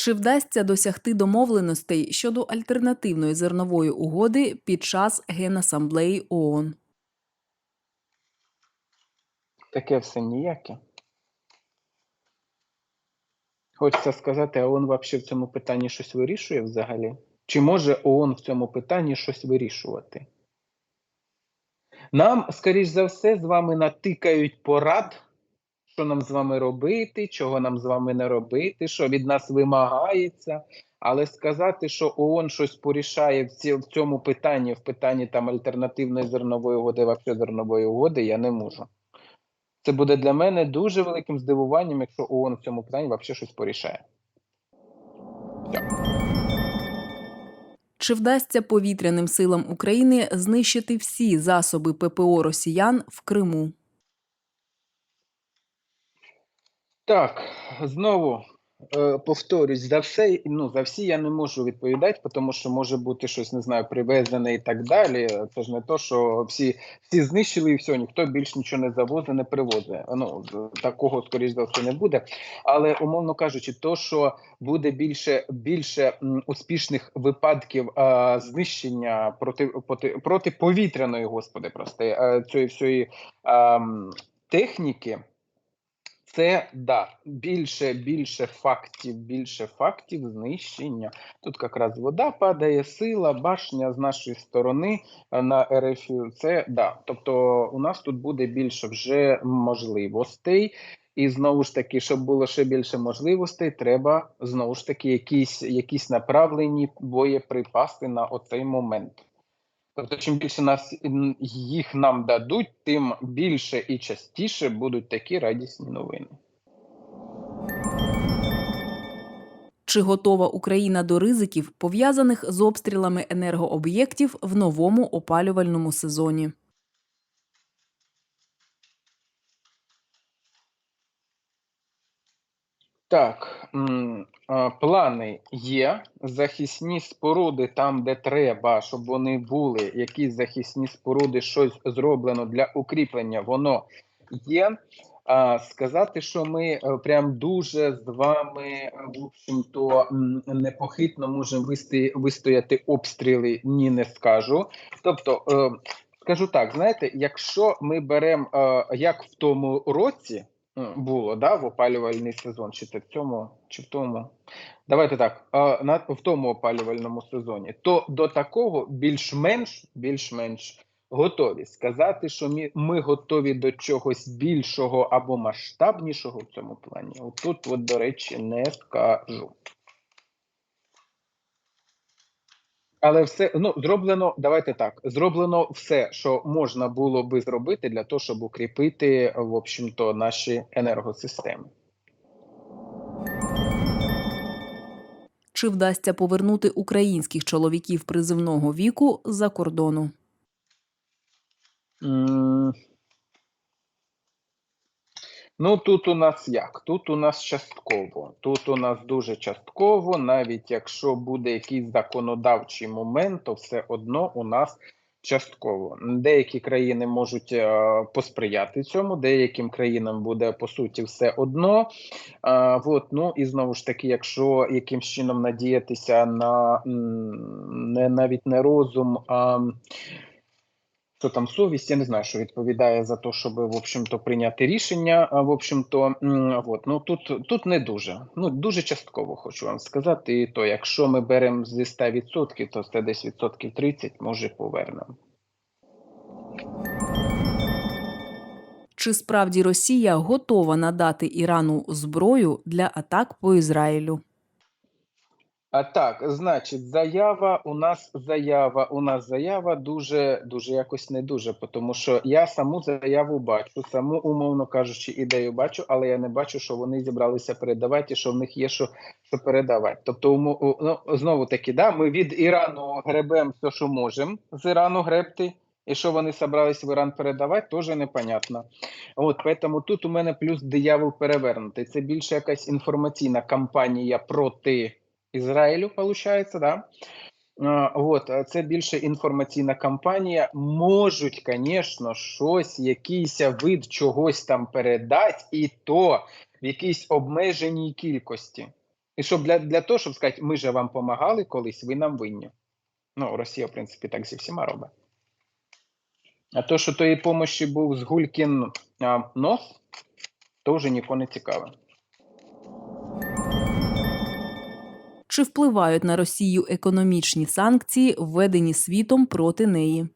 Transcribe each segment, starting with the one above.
Чи вдасться досягти домовленостей щодо альтернативної зернової угоди під час Генасамблеї ООН? Таке все ніяке. Хочеться сказати, а ООН взагалі в цьому питанні щось вирішує взагалі? Чи може ООН в цьому питанні щось вирішувати? Нам, скоріш за все, з вами натикають порад, що нам з вами робити, чого нам з вами не робити, що від нас вимагається. Але сказати, що ООН щось порішає в, цьому питанні, в питанні там альтернативної зернової угоди, взагалі зернової угоди, я не можу. Це буде для мене дуже великим здивуванням, якщо ООН в цьому питанні взагалі щось порішає. Чи вдасться повітряним силам України знищити всі засоби ППО росіян в Криму? Так, знову е, повторюсь, за все, ну за всі я не можу відповідати, тому що може бути щось, не знаю, привезене і так далі. Це ж не то, що всі, всі знищили і все, ніхто більш нічого не завозить, не привозить. Ну такого скоріш за все не буде. Але умовно кажучи, то що буде більше більше успішних випадків е, знищення проти, проти протиповітряної, господи, прости, е, цієї всієї е, техніки. Це да, більше, більше фактів, більше фактів знищення. Тут якраз вода падає, сила, башня з нашої сторони е, на РФ. Це да. Тобто у нас тут буде більше вже можливостей. І знову ж таки, щоб було ще більше можливостей, треба знову ж таки якісь, якісь направлені боєприпаси на оцей момент. Тобто, чим більше нас їх нам дадуть, тим більше і частіше будуть такі радісні новини. Чи готова Україна до ризиків, пов'язаних з обстрілами енергооб'єктів в новому опалювальному сезоні? Так, плани є. Захисні споруди там, де треба, щоб вони були. Якісь захисні споруди, щось зроблено для укріплення, воно є. А сказати, що ми е, прям дуже з вами, е, в общем-то, непохитно можемо вистояти обстріли, ні, не скажу. Тобто, е, скажу так: знаєте, якщо ми беремо як в тому році. Було, да, в опалювальний сезон, чи це в цьому, чи в тому. Давайте так, в тому опалювальному сезоні, то до такого більш-менш, більш-менш готові сказати, що ми, готові до чогось більшого або масштабнішого в цьому плані. Отут, от, до речі, не скажу. Але все ну зроблено. Давайте так. Зроблено все, що можна було би зробити для того, щоб укріпити, в общем-то, наші енергосистеми. Чи вдасться повернути українських чоловіків призивного віку з-за кордону? Ну, тут у нас як? Тут у нас частково. Тут у нас дуже частково, навіть якщо буде якийсь законодавчий момент, то все одно у нас частково. Деякі країни можуть е, посприяти цьому, деяким країнам буде по суті все одно. А, вот, ну і знову ж таки, якщо якимсь чином надіятися на не навіть не розум, а що там совість, я не знаю, що відповідає за те, щоб в общем-то прийняти рішення. В общем-то, от, ну тут тут не дуже. Ну дуже частково хочу вам сказати. І то, якщо ми беремо зі 100%, то це десь відсотків 30, може повернемо. Чи справді Росія готова надати Ірану зброю для атак по Ізраїлю? А так, значить, заява у нас заява, у нас заява дуже дуже якось не дуже, тому що я саму заяву бачу, саму, умовно кажучи, ідею бачу, але я не бачу, що вони зібралися передавати, і що в них є що, що передавати. Тобто, ну, знову таки, да, ми від Ірану гребемо все, що можемо з Ірану гребти. І що вони собрались в Іран передавати, теж непонятно. От тому тут у мене плюс диявол перевернутий. Це більше якась інформаційна кампанія проти Ізраїлю, виходить, да? От, це більше інформаційна кампанія. Можуть, звісно, щось, якийсь вид чогось там передати, і то в якійсь обмеженій кількості. І щоб для, для того, щоб сказати, ми же вам допомагали колись, ви нам винні. Ну, Росія, в принципі, так зі всіма робить. А то, що тої помощі був з Гулькін а, нос, то вже нікого не цікаве. Чи впливають на Росію економічні санкції, введені світом проти неї?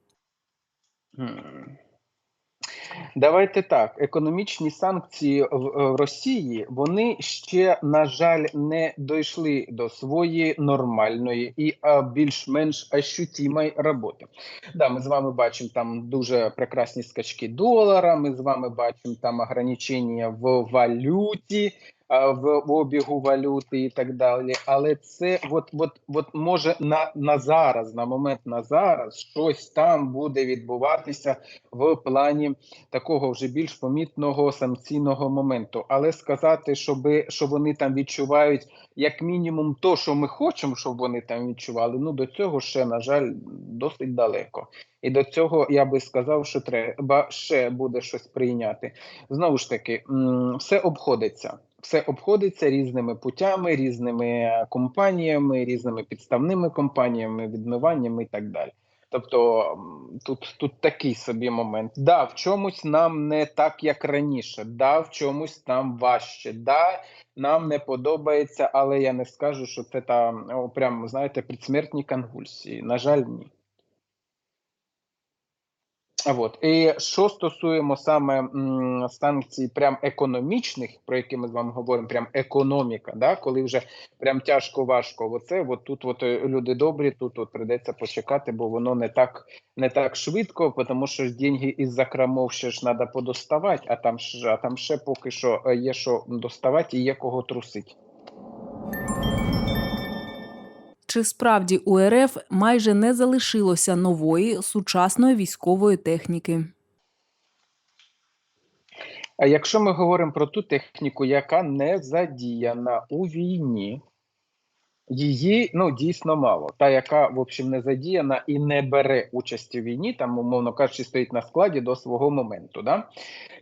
Давайте так. Економічні санкції в, е, в Росії вони ще, на жаль, не дійшли до своєї нормальної і а, більш-менш ощутимої роботи. Да, ми з вами бачимо там дуже прекрасні скачки долара. Ми з вами бачимо там ограничення в валюті. В обігу валюти і так далі, але це от, от, от може на, на зараз, на момент на зараз, щось там буде відбуватися в плані такого вже більш помітного санкційного моменту. Але сказати, щоби, що вони там відчувають як мінімум то, що ми хочемо, щоб вони там відчували, ну до цього ще, на жаль, досить далеко. І до цього я би сказав, що треба ще буде щось прийняти. Знову ж таки, все обходиться. Все обходиться різними путями, різними е, компаніями, різними підставними компаніями, відмиваннями і так далі. Тобто тут, тут такий собі момент. Да, в чомусь нам не так, як раніше. Да, в чомусь нам важче. Да, нам не подобається, але я не скажу, що це там о, прям, знаєте, предсмертні конвульсії. На жаль, ні. А от і що стосуємо саме м, санкцій, прям економічних, про які ми з вами говоримо, прям економіка, да, коли вже прям тяжко важко. Оце от тут, от е, люди добрі, тут от прийдеться почекати, бо воно не так не так швидко, тому що деньги із закромов ще ж треба подоставати, а там ж а там ще поки що е, є що доставати і є кого трусить. Чи справді у РФ майже не залишилося нової сучасної військової техніки? А якщо ми говоримо про ту техніку, яка не задіяна у війні, її ну дійсно мало. Та, яка в общем не задіяна і не бере участі в війні, там, умовно кажучи, стоїть на складі до свого моменту. Да?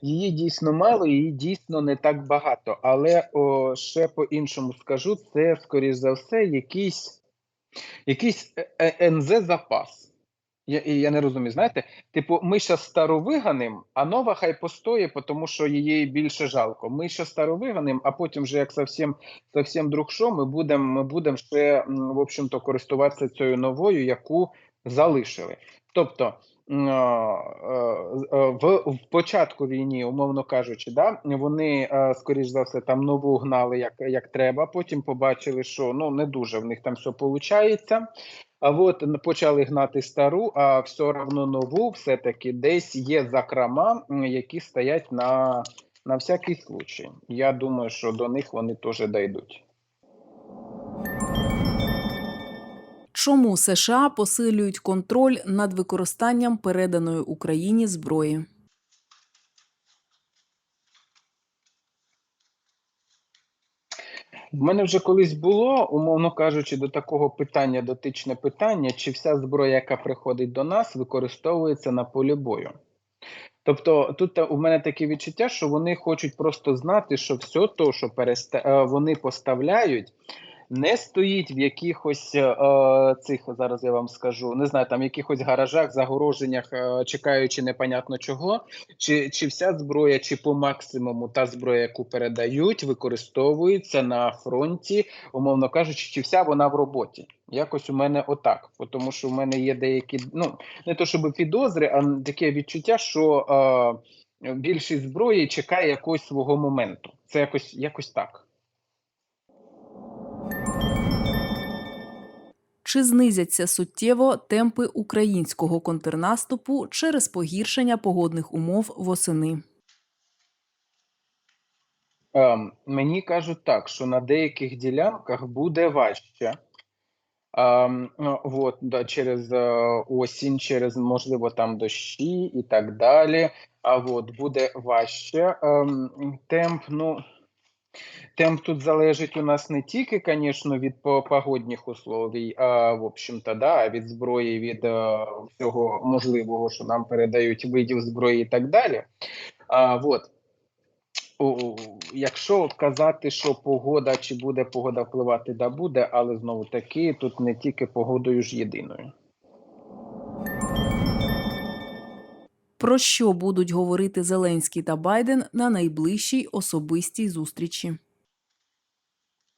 Її дійсно мало, її дійсно не так багато. Але о, ще по-іншому скажу, це, скоріш за все, якийсь, якийсь е- е- НЗ-запас. Я, я не розумію, знаєте, типу, ми ще стару виганим, а нова хай постоє, тому що її більше жалко. Ми ще стару виганим, а потім, вже як совсем, совсем друг що, ми будемо ми будем ще в общем-то користуватися цією новою, яку залишили. Тобто в, в початку війни, умовно кажучи, да, вони, е, скоріш за все, там нову гнали як, як треба. Потім побачили, що ну не дуже в них там все виходить. А от почали гнати стару, а все одно нову, все-таки десь є закрома, які стоять на, на всякий случай. Я думаю, що до них вони теж дійдуть. Чому США посилюють контроль над використанням переданої Україні зброї? В мене вже колись було, умовно кажучи, до такого питання дотичне питання, чи вся зброя, яка приходить до нас, використовується на полі бою. Тобто тут у мене таке відчуття, що вони хочуть просто знати, що все то, що переста... е, вони поставляють, не стоїть в якихось е, цих зараз я вам скажу, не знаю, там в якихось гаражах, загороженнях, е, чекаючи непонятно чого, чи, чи вся зброя, чи по максимуму та зброя, яку передають, використовується на фронті, умовно кажучи, чи вся вона в роботі. Якось у мене отак, тому що в мене є деякі, ну не то щоб підозри, а таке відчуття, що е, більшість зброї чекає якогось свого моменту. Це якось, якось так. Чи знизяться суттєво темпи українського контрнаступу через погіршення погодних умов восени? Ем, мені кажуть так, що на деяких ділянках буде важче. Ем, ну, от, да, через е, осінь, через, можливо, там дощі і так далі. А от буде важче. Ем, темп, ну, темп тут залежить у нас не тільки, звісно, від по- погодних условій, а в общем-то, да, від зброї, від е, всього можливого, що нам передають видів зброї і так далі. А, от. о, якщо казати, що погода чи буде погода впливати, да буде, але знову таки тут не тільки погодою ж єдиною. Про що будуть говорити Зеленський та Байден на найближчій особистій зустрічі?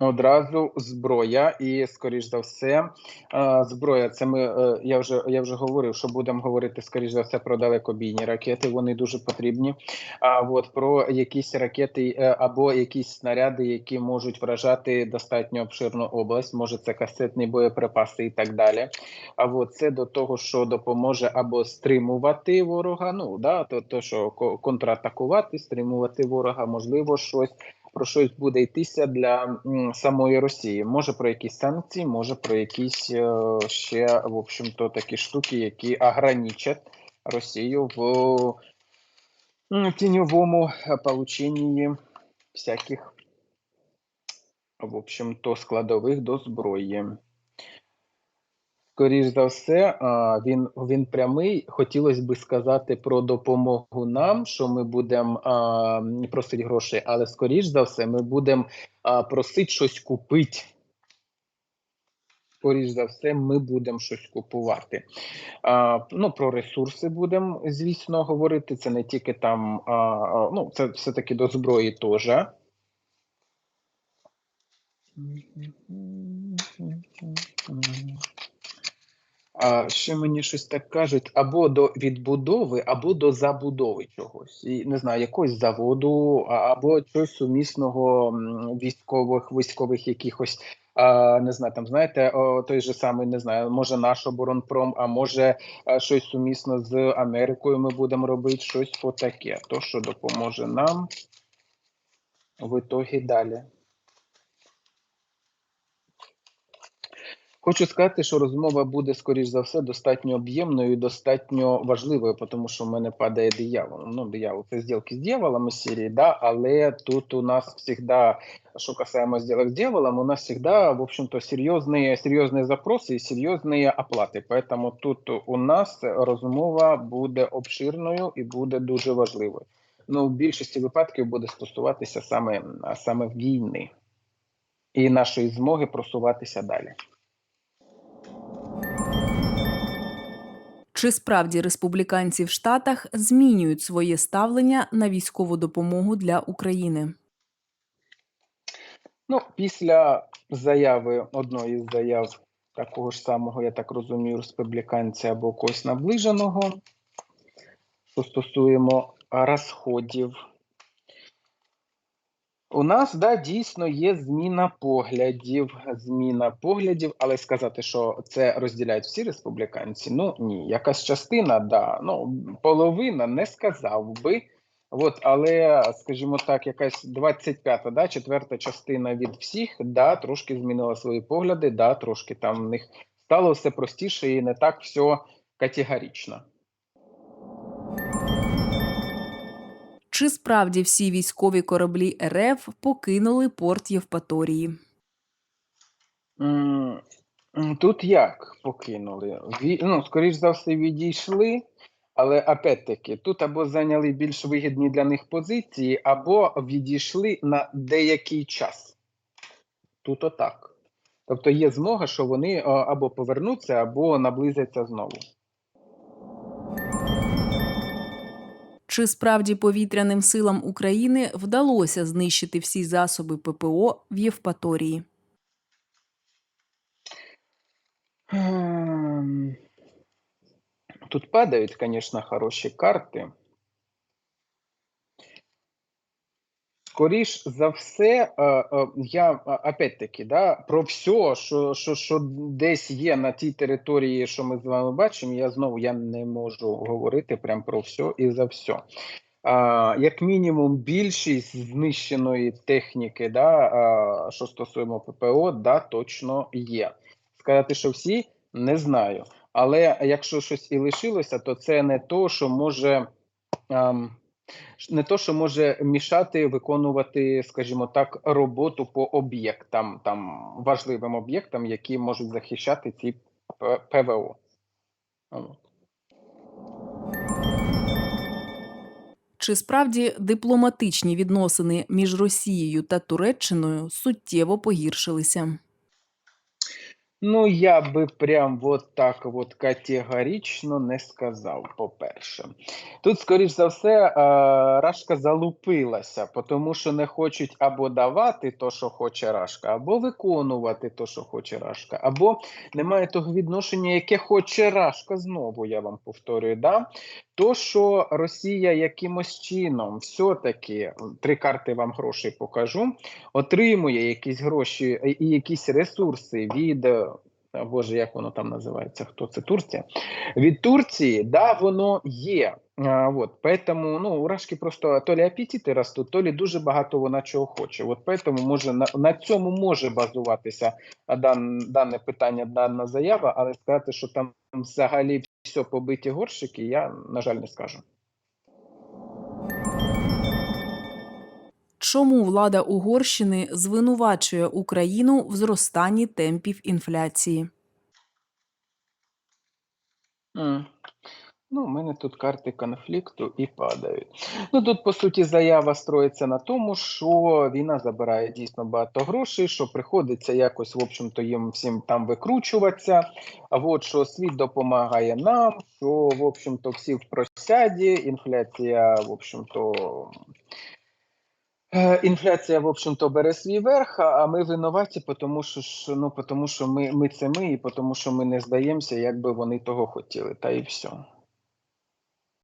Одразу зброя, і скоріш за все, е, зброя. Це ми е, я вже я вже говорив, що будемо говорити скоріш за все про далекобійні ракети. Вони дуже потрібні. А от про якісь ракети е, або якісь снаряди, які можуть вражати достатньо обширну область. Може, це касетні боєприпаси і так далі. А от це до того, що допоможе або стримувати ворога. Ну да, то, то що ко- контратакувати, стримувати ворога, можливо, щось про щось буде йтися для самої Росії. Може про якісь санкції, може про якісь е, ще в общем-то такі штуки, які ограничать Росію в тіньовому е, полученні всяких, в общем-то, складових до зброї. Скоріш за все, він, він прямий. Хотілося би сказати про допомогу нам, що ми будемо просити грошей, але скоріш за все, ми будемо просити щось купити. Скоріш за все, ми будемо щось купувати. А, ну, про ресурси будемо, звісно, говорити. Це не тільки там, а, ну, це все-таки до зброї теж. А ще мені щось так кажуть, або до відбудови, або до забудови чогось. І не знаю, якогось заводу, або чогось сумісного військових, військових якихось. А, не знаю, там знаєте, о, той же самий, не знаю, може наш оборонпром, а може а, щось сумісно з Америкою ми будемо робити, щось отаке. То, що допоможе нам в ітогі далі. Хочу сказати, що розмова буде, скоріш за все, достатньо об'ємною і достатньо важливою, тому що в мене падає диявол. Ну, диявол це зділки з дьяволом із да, але тут у нас завжди, що касаемо сделок з дьяволом, у нас завжди, в общем-то, серйозні, серйозні запроси і серйозні оплати. Поэтому тут у нас розмова буде обширною і буде дуже важливою. Ну, в більшості випадків буде стосуватися саме, саме війни і нашої змоги просуватися далі. Чи справді республіканці в Штатах змінюють своє ставлення на військову допомогу для України? Ну, після заяви одної з заяв такого ж самого, я так розумію, республіканця або когось наближеного, що стосуємо розходів. У нас да, дійсно є зміна поглядів. Зміна поглядів, але сказати, що це розділяють всі республіканці, ну ні. Якась частина, да, ну половина не сказав би. От, але, скажімо так, якась 25-та, да, четверта частина від всіх, да, трошки змінила свої погляди, да, трошки там в них стало все простіше і не так все категорично. Чи справді всі військові кораблі РФ покинули порт Євпаторії? Тут як покинули? Ну, скоріш за все, відійшли, але опять-таки, тут або зайняли більш вигідні для них позиції, або відійшли на деякий час. Тут отак. Тобто є змога, що вони або повернуться, або наблизяться знову. Чи справді повітряним силам України вдалося знищити всі засоби ППО в Євпаторії? Ем, Тут падають, звісно, хороші карти. Скоріш за все, е, е, я е, опять-таки да, про все, що, що, що десь є на тій території, що ми з вами бачимо, я знову я не можу говорити прям про все і за все. Як мінімум, більшість знищеної техніки, да, що стосуємо ППО, да, точно є. Сказати, що всі, не знаю. Але якщо щось і лишилося, то це не то, що може. Не то, що може мішати виконувати, скажімо так, роботу по об'єктам, там важливим об'єктам, які можуть захищати ці ПВО. Чи справді дипломатичні відносини між Росією та Туреччиною суттєво погіршилися? Ну, я би прям вот так от категорично не сказав, по-перше. Тут, скоріш за все, е, Рашка залупилася, тому що не хочуть або давати то, що хоче Рашка, або виконувати то, що хоче Рашка, або немає того відношення, яке хоче Рашка. Знову я вам повторюю, да? То, що Росія якимось чином все-таки, три карти вам грошей покажу, отримує якісь гроші е, і якісь ресурси від. е, Боже, як воно там називається? Хто це? Турція? Від Турції, да, воно є. А, вот, поэтому, ну, у просто то лі апетити ростуть, то лі дуже багато вона чого хоче. От поэтому може на, на цьому може базуватися дан, дане питання, дана заява, але сказати, що там взагалі все побиті горщики, я, на жаль, не скажу. Чому влада Угорщини звинувачує Україну в зростанні темпів інфляції? Ну, у мене тут карти конфлікту і падають. Ну тут по суті заява строїться на тому, що війна забирає дійсно багато грошей, що приходиться якось, в общем-то, їм всім там викручуватися. А от що світ допомагає нам, що в общем-то всі в просяді, інфляція, в общем-то. е, Інфляція, в общем-то, бере свій верх, а ми винуваті, тому що, ну, тому що ми, ми це ми, і тому що ми не здаємося, як би вони того хотіли, та і все.